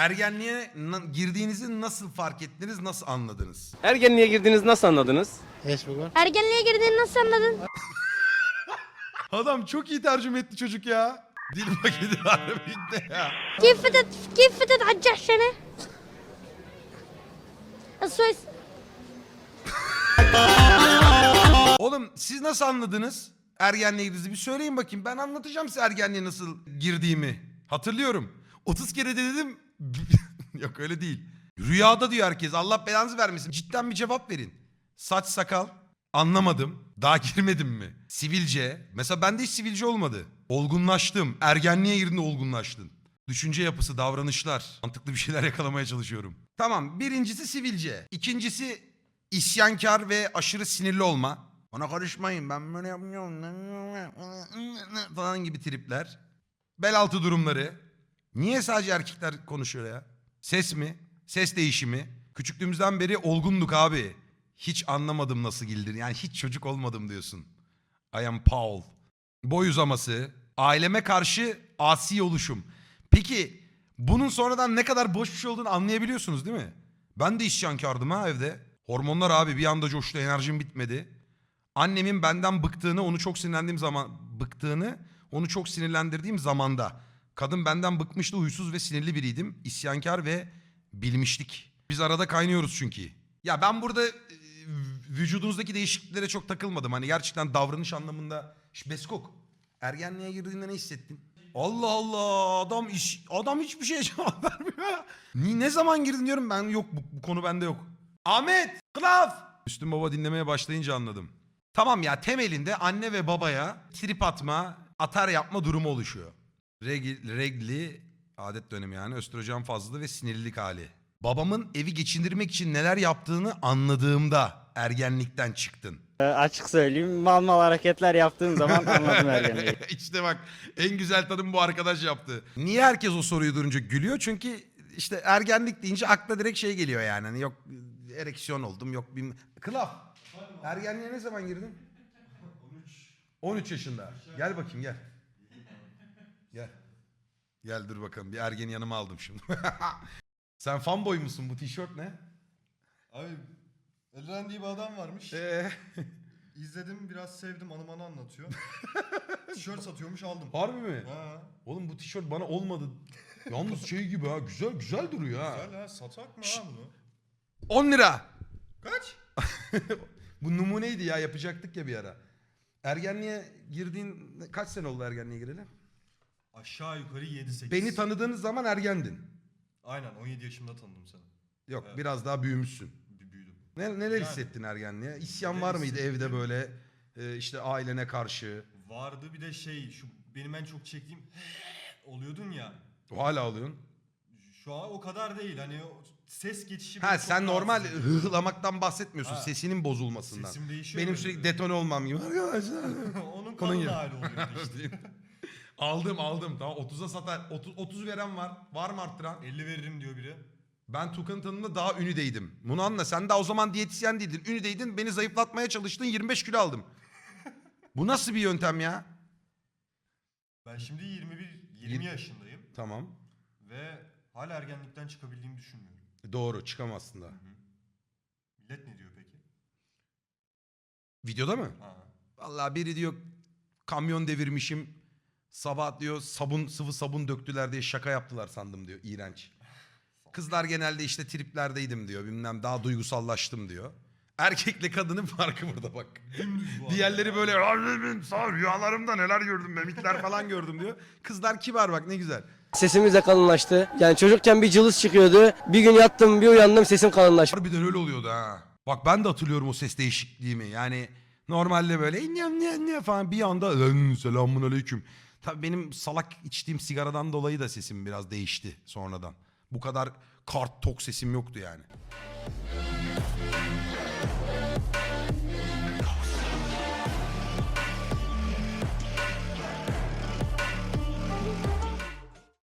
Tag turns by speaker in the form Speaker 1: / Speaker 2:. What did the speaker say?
Speaker 1: Ergenliğe na- girdiğinizi nasıl fark ettiniz, nasıl anladınız?
Speaker 2: Ergenliğe girdiğiniz nasıl anladınız?
Speaker 3: Ergenliğe girdiğini nasıl anladın?
Speaker 1: Adam çok iyi tercüme etti çocuk ya. Dil paketi harbiden ya.
Speaker 3: كيف فتت كيف فتت على الجحشنة؟ السويس
Speaker 1: Oğlum siz nasıl anladınız ergenliğe girdiğinizi? Bir söyleyin bakayım. Ben anlatacağım size ergenliğe nasıl girdiğimi. Hatırlıyorum. 30 kere de dedim. Yok öyle değil. Rüyada diyor herkes. Allah belanızı vermesin. Cidden bir cevap verin. Saç sakal. Anlamadım. Daha girmedim mi? Sivilce. Mesela bende hiç sivilce olmadı. Olgunlaştım. Ergenliğe girdiğinde olgunlaştın. Düşünce yapısı, davranışlar. Mantıklı bir şeyler yakalamaya çalışıyorum. Tamam. Birincisi sivilce. İkincisi isyankar ve aşırı sinirli olma. Bana karışmayın ben böyle yapmıyorum falan gibi tripler. Bel altı durumları. Niye sadece erkekler konuşuyor ya? Ses mi? Ses değişimi. Küçüklüğümüzden beri olgunduk abi. Hiç anlamadım nasıl gildin. Yani hiç çocuk olmadım diyorsun. I am Paul. Boy uzaması. Aileme karşı asi oluşum. Peki bunun sonradan ne kadar boş bir şey olduğunu anlayabiliyorsunuz değil mi? Ben de isyankardım ha evde. Hormonlar abi bir anda coştu enerjim bitmedi. Annemin benden bıktığını onu çok sinirlendiğim zaman bıktığını onu çok sinirlendirdiğim zamanda. Kadın benden bıkmıştı huysuz ve sinirli biriydim. İsyankar ve bilmişlik. Biz arada kaynıyoruz çünkü. Ya ben burada e, vücudunuzdaki değişikliklere çok takılmadım. Hani gerçekten davranış anlamında. Şş, Beskok ergenliğe girdiğinde ne hissettin? Allah Allah adam iş adam hiçbir şeye cevap vermiyor. Ni ne zaman girdin diyorum ben yok bu, bu konu bende yok. Ahmet Klaf Müslüm Baba dinlemeye başlayınca anladım. Tamam ya temelinde anne ve babaya trip atma, atar yapma durumu oluşuyor. Regl, regli, adet dönemi yani östrojen fazlalığı ve sinirlilik hali. Babamın evi geçindirmek için neler yaptığını anladığımda ergenlikten çıktın.
Speaker 4: Ee, açık söyleyeyim mal mal hareketler yaptığım zaman anladım ergenliği.
Speaker 1: işte bak en güzel tadım bu arkadaş yaptı. Niye herkes o soruyu duyunca gülüyor? Çünkü işte ergenlik deyince akla direkt şey geliyor yani. Hani yok ereksiyon oldum yok bir... Klaf. Ergenliğe ne zaman girdin? 13. 13 yaşında. Gel bakayım gel. Gel. Gel dur bakalım bir ergeni yanıma aldım şimdi. Sen fanboy musun? Bu tişört ne?
Speaker 5: Abi Elren diye bir adam varmış.
Speaker 1: Ee,
Speaker 5: İzledim biraz sevdim anı bana anlatıyor. Tişört satıyormuş aldım.
Speaker 1: harbi mi?
Speaker 5: Ha.
Speaker 1: Oğlum bu tişört bana olmadı. Yalnız şey gibi ha güzel güzel duruyor ha.
Speaker 5: Güzel ha satak mı ha bunu?
Speaker 1: 10 lira.
Speaker 5: Kaç?
Speaker 1: Bu numuneydi ya yapacaktık ya bir ara. Ergenliğe girdiğin kaç sene oldu ergenliğe gireli?
Speaker 5: Aşağı yukarı 7-8.
Speaker 1: Beni tanıdığınız zaman ergendin.
Speaker 5: Aynen 17 yaşımda tanıdım seni.
Speaker 1: Yok
Speaker 5: Evet.
Speaker 1: biraz daha büyümüşsün.
Speaker 5: Bir büyüdüm.
Speaker 1: Ne, neler
Speaker 5: Yani.
Speaker 1: hissettin ergenliğe? İsyan
Speaker 5: Neler
Speaker 1: var mıydı
Speaker 5: hissettim?
Speaker 1: evde böyle e, işte ailene karşı?
Speaker 5: Vardı bir de şey şu benim en çok çektiğim oluyordun ya.
Speaker 1: Hala alıyorsun.
Speaker 5: Şu an o kadar değil hani o ses geçişi
Speaker 1: Ha
Speaker 5: beni çok
Speaker 1: sen normal
Speaker 5: rahatsız ediyor.
Speaker 1: hıhlamaktan bahsetmiyorsun.
Speaker 5: Ha.
Speaker 1: Sesinin bozulmasından.
Speaker 5: Sesim değişiyor
Speaker 1: Benim sürekli detone olmam gibi.
Speaker 5: Onun
Speaker 1: Onun gibi.
Speaker 5: kalın hali oluyor işte.
Speaker 1: aldım aldım. Tamam 30'a satar. 30, 30 veren var. Var mı arttıran?
Speaker 5: 50 veririm diyor biri.
Speaker 1: Ben Tukan'ın tanımında daha ünüdeydim. Bunu anla. Sen daha o zaman diyetisyen değildin. Ünüdeydin. Beni zayıflatmaya çalıştın. 25 kilo aldım. Bu nasıl bir yöntem ya?
Speaker 5: Ben şimdi 21 20
Speaker 1: Yirmi-
Speaker 5: yaşındayım
Speaker 1: Tamam.
Speaker 5: ve hala ergenlikten çıkabildiğimi düşünmüyorum.
Speaker 1: Doğru. Çıkamazsın da.
Speaker 5: Millet ne diyor peki?
Speaker 1: Videoda mı?
Speaker 5: Ha.
Speaker 1: Vallahi biri diyor kamyon devirmişim. Sabah diyor sabun sıvı sabun döktüler diye şaka yaptılar sandım diyor. İğrenç. Kızlar genelde işte triplerdeydim diyor. Bilmem daha duygusallaştım diyor. Erkekle kadının farkı burada bak. Diğerleri böyle "Annemin sağ rüyalarımda neler gördüm memikler falan gördüm diyor. Kızlar kibar bak ne güzel.
Speaker 2: Sesimiz de kalınlaştı. Yani çocukken bir cılız çıkıyordu. Bir gün yattım bir uyandım sesim kalınlaştı.
Speaker 1: Harbiden öyle oluyordu ha. Bak ben de hatırlıyorum o ses değişikliğimi. Yani normalde böyle "İnyam, nyam, nyam" falan bir anda "Lan, selamun aleyküm. Tabii benim salak içtiğim sigaradan dolayı da sesim biraz değişti sonradan. Bu kadar kart tok sesim yoktu yani.